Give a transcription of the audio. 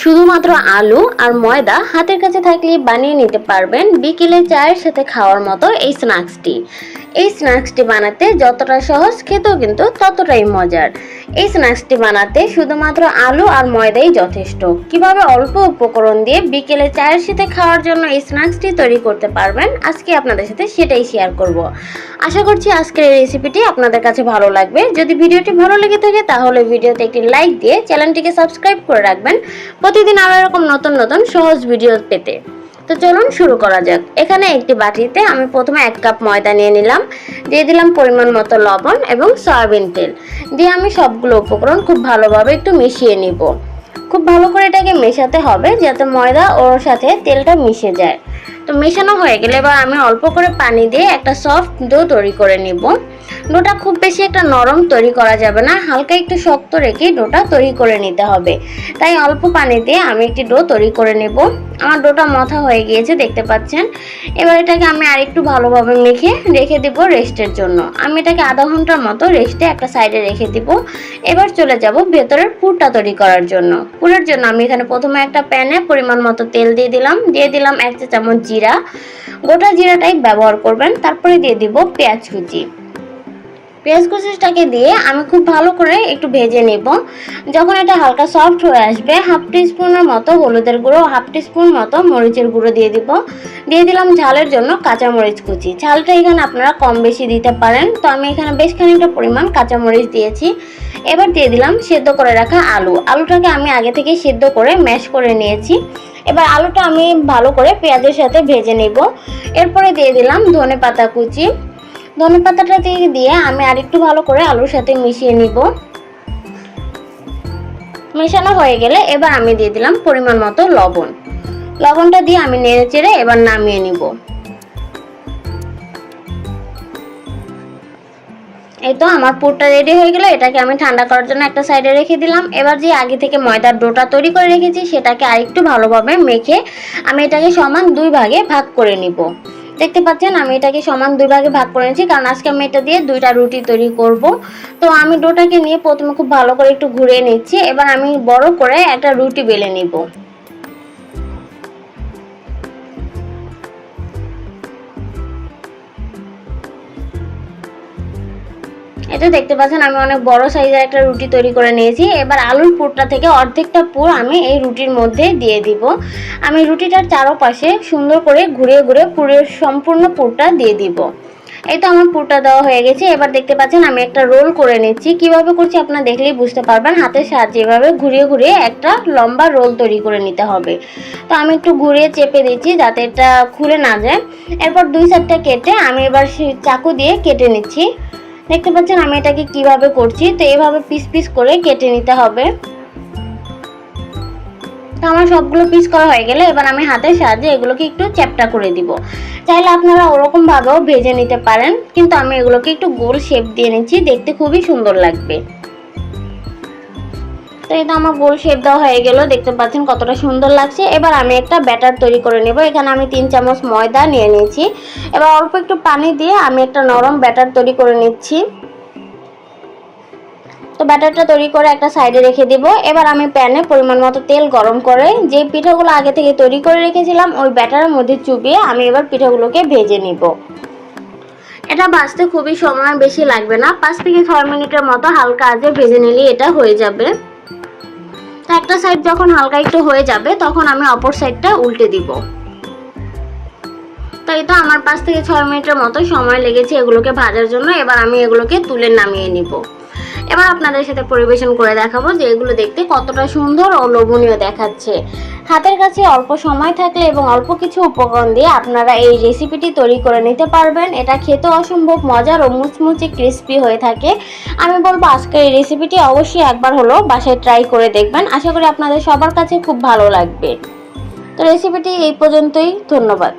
শুধুমাত্র আলু আর ময়দা হাতের কাছে থাকলে বানিয়ে নিতে পারবেন। বিকেলে চায়ের সাথে খাওয়ার মতো এই স্ন্যাক্সটি। এই স্ন্যাক্সটি বানাতে যতটা সহজ, খেতেও কিন্তু ততটাই মজার। এই স্ন্যাক্সটি বানাতে শুধুমাত্র আলু আর ময়দাই যথেষ্ট। কীভাবে অল্প উপকরণ দিয়ে বিকেলে চায়ের সাথে খাওয়ার জন্য এই স্ন্যাক্সটি তৈরি করতে পারবেন, আজকে আপনাদের সাথে সেটাই শেয়ার করব। আশা করছি আজকের এই রেসিপিটি আপনাদের কাছে ভালো লাগবে। যদি ভিডিওটি ভালো লেগে থাকে, তাহলে ভিডিওতে একটি লাইক দিয়ে চ্যানেলটিকে সাবস্ক্রাইব করে রাখবেন। প্রতিদিন আরও এরকম নতুন নতুন সহজ ভিডিও পেতে। তো চলুন শুরু করা যাক। এখানে একটি বাটিতে আমি প্রথমে এক কাপ ময়দা নিয়ে নিলাম। দিয়ে দিলাম পরিমাণ মতো লবণ এবং সয়াবিন তেল। দিয়ে আমি সবগুলো উপকরণ খুব ভালোভাবে একটু মিশিয়ে নিব। খুব ভালো করে এটাকে মেশাতে হবে যাতে ময়দা ওর সাথে তেলটা মিশে যায়। তো মেশানো হয়ে গেলে এবার আমি অল্প করে পানি দিয়ে একটা সফট ডো তৈরি করে নিব। ডোটা খুব বেশি একটা নরম তৈরি করা যাবে না, হালকা একটু শক্ত রেখে ডোটা তৈরি করে নিতে হবে। তাই অল্প পানি দিয়ে আমি একটি ডো তৈরি করে নেব। আমার ডোটা মথা হয়ে গিয়েছে, দেখতে পাচ্ছেন। এবার এটাকে আমি আরেকটু ভালোভাবে মেখে রেখে দিব রেস্টের জন্য। আমি এটাকে আধা ঘণ্টার মতো রেস্টে একটা সাইডে রেখে দিব। এবার চলে যাব ভেতরের পুরটা তৈরি করার জন্য। পুরের জন্য আমি এখানে প্রথমে একটা প্যানে পরিমাণ মতো তেল দিয়ে দিলাম। দিয়ে দিলাম এক চা চামচ জিরা, গোটা জিরাটাই ব্যবহার করবেন। তারপরে দিয়ে দিব পেঁয়াজ কুচি। পেঁয়াজ কুচিটাকে দিয়ে আমি খুব ভালো করে একটু ভেজে নেব। যখন এটা হালকা সফট হয়ে আসবে, হাফ টিস্পুনের মতো হলুদের গুঁড়ো, হাফ টিস্পুন মতো মরিচের গুঁড়ো দিয়ে দিব। দিয়ে দিলাম ঝালের জন্য কাঁচা মরিচ কুচি। ঝালটা এখানে আপনারা কম বেশি দিতে পারেন। তো আমি এখানে বেশ খানিকটা পরিমাণ কাঁচা মরিচ দিয়েছি। এবার দিয়ে দিলাম সেদ্ধ করে রাখা আলু। আলুটাকে আমি আগে থেকে সেদ্ধ করে ম্যাশ করে নিয়েছি। এবার আলুটা আমি ভালো করে পেঁয়াজের সাথে ভেজে নেব। এরপরে দিয়ে দিলাম ধনে পাতা কুচি। ধনে পাতাটা দিয়ে দিয়ে আমি আরেকটু ভালো করে আলুর সাথে মিশিয়ে নিব। মেশানো হয়ে গেলে এবার আমি দিয়ে দিলাম পরিমাণ মতো লবণ। লবণটা দিয়ে আমি নেড়ে চেড়ে এবার নামিয়ে নিব। এই তো আমার পুরটা রেডি হয়ে গেল, এটাকে আমি ঠান্ডা করার জন্য একটা সাইডে রেখে দিলাম। এবার যে আগে থেকে ময়দার ডোটা তৈরি করে রেখেছি, সেটাকে আরেকটু ভালোভাবে মেখে আমি এটাকে সমান দুই ভাগে ভাগ করে নিব। দেখতে পাচ্ছেন, আমি এটাকে সমান দুই ভাগে ভাগ করে নিয়েছি, কারণ আজকে আমি এটা দিয়ে দুইটা রুটি তৈরি করব। তো আমি ডোটাকে নিয়ে প্রথমে খুব ভালো করে একটু ঘুরিয়ে নিচ্ছি, এবার আমি বড় করে একটা রুটি বেলে নিব। এটা দেখতে পাচ্ছেন, আমি অনেক বড় সাইজের একটা রুটি তৈরি করে নিয়েছি। এবার আলুর পুরটা থেকে অর্ধেকটা পুর আমি এই রুটির মধ্যে দিয়ে দিব। আমি রুটিটার চারপাশে সুন্দর করে ঘুরিয়ে ঘুরে পুরের সম্পূর্ণ পুরটা দিয়ে দিব। এই তো আমার পুরটা দেওয়া হয়ে গেছে। এবার দেখতে পাচ্ছেন, আমি একটা রোল করে নিচ্ছি। কীভাবে করছি আপনারা দেখলেই বুঝতে পারবেন। হাতের সাহায্যে এভাবে ঘুরিয়ে ঘুরিয়ে একটা লম্বা রোল তৈরি করে নিতে হবে। তো আমি একটু ঘুরিয়ে চেপে দিচ্ছি যাতে এটা খুলে না যায়। এরপর দুই সাইডটা কেটে আমি এবার চাকু দিয়ে কেটে নিচ্ছি। দেখতে পাচ্ছেন আমি এটাকে কীভাবে করছি? তো এভাবে পিস পিস করে কেটে নিতে হবে। তো আমার সবগুলো পিস করা হয়ে গেলে এবার আমি হাতের সাহায্যে এগুলোকে একটু চ্যাপটা করে দিব। চাইলে আপনারা ওরকমভাবেও ভেজে নিতে পারেন, কিন্তু আমি এগুলোকে একটু গোল শেপ দিয়ে নিচ্ছি, দেখতে খুবই সুন্দর লাগবে। তো এটা আমার গোল শেপ দেওয়া হয়ে গেল। দেখতে পাচ্ছেন কতটা সুন্দর লাগছে। এবার আমি একটা ব্যাটার তৈরি করে নেব। এখানে আমি তিন চামচ ময়দা নিয়ে নিয়েছি। এবার অল্প একটু পানি দিয়ে আমি একটা নরম ব্যাটার তৈরি করে নিচ্ছি। তো ব্যাটারটা তৈরি করে একটা সাইডে রেখে দিব। এবার আমি প্যানে পরিমাণ মতো তেল গরম করে যে পিঠাগুলো আগে থেকে তৈরি করে রেখেছিলাম, ওই ব্যাটারের মধ্যে চুবিয়ে আমি এবার পিঠাগুলোকে ভেজে নিব। এটা ভাজতে খুবই সময় বেশি লাগবে না। পাঁচ থেকে ছয় মিনিটের মতো হালকা আজে ভেজে নিলে এটা হয়ে যাবে। একটা সাইড যখন হালকা একটু হয়ে যাবে, তখন আমি অপর সাইডটা উল্টে দিব। তো এই তো আমার পাঁচ থেকে ছয় মিনিটের মতো সময় লেগেছে এগুলোকে ভাজার জন্য। এবার আমি এগুলোকে তুলে নামিয়ে নিব। এবার আপনাদের সাথে পরিবেশন করে দেখাবো যে এগুলো দেখতে কতটা সুন্দর ও লোভনীয় দেখাচ্ছে। হাতের কাছে অল্প সময় থাকলে এবং অল্প কিছু উপকরণ দিয়ে আপনারা এই রেসিপিটি তৈরি করে নিতে পারবেন। এটা খেতে অসম্ভব মজার ও মুচমুচে ক্রিস্পি হয়ে থাকে। আমি বলব আজকের এই রেসিপিটি অবশ্যই একবার হলো বাসায় ট্রাই করে দেখবেন। আশা করি আপনাদের সবার কাছে খুব ভালো লাগবে। তো রেসিপিটি এই পর্যন্তই। ধন্যবাদ।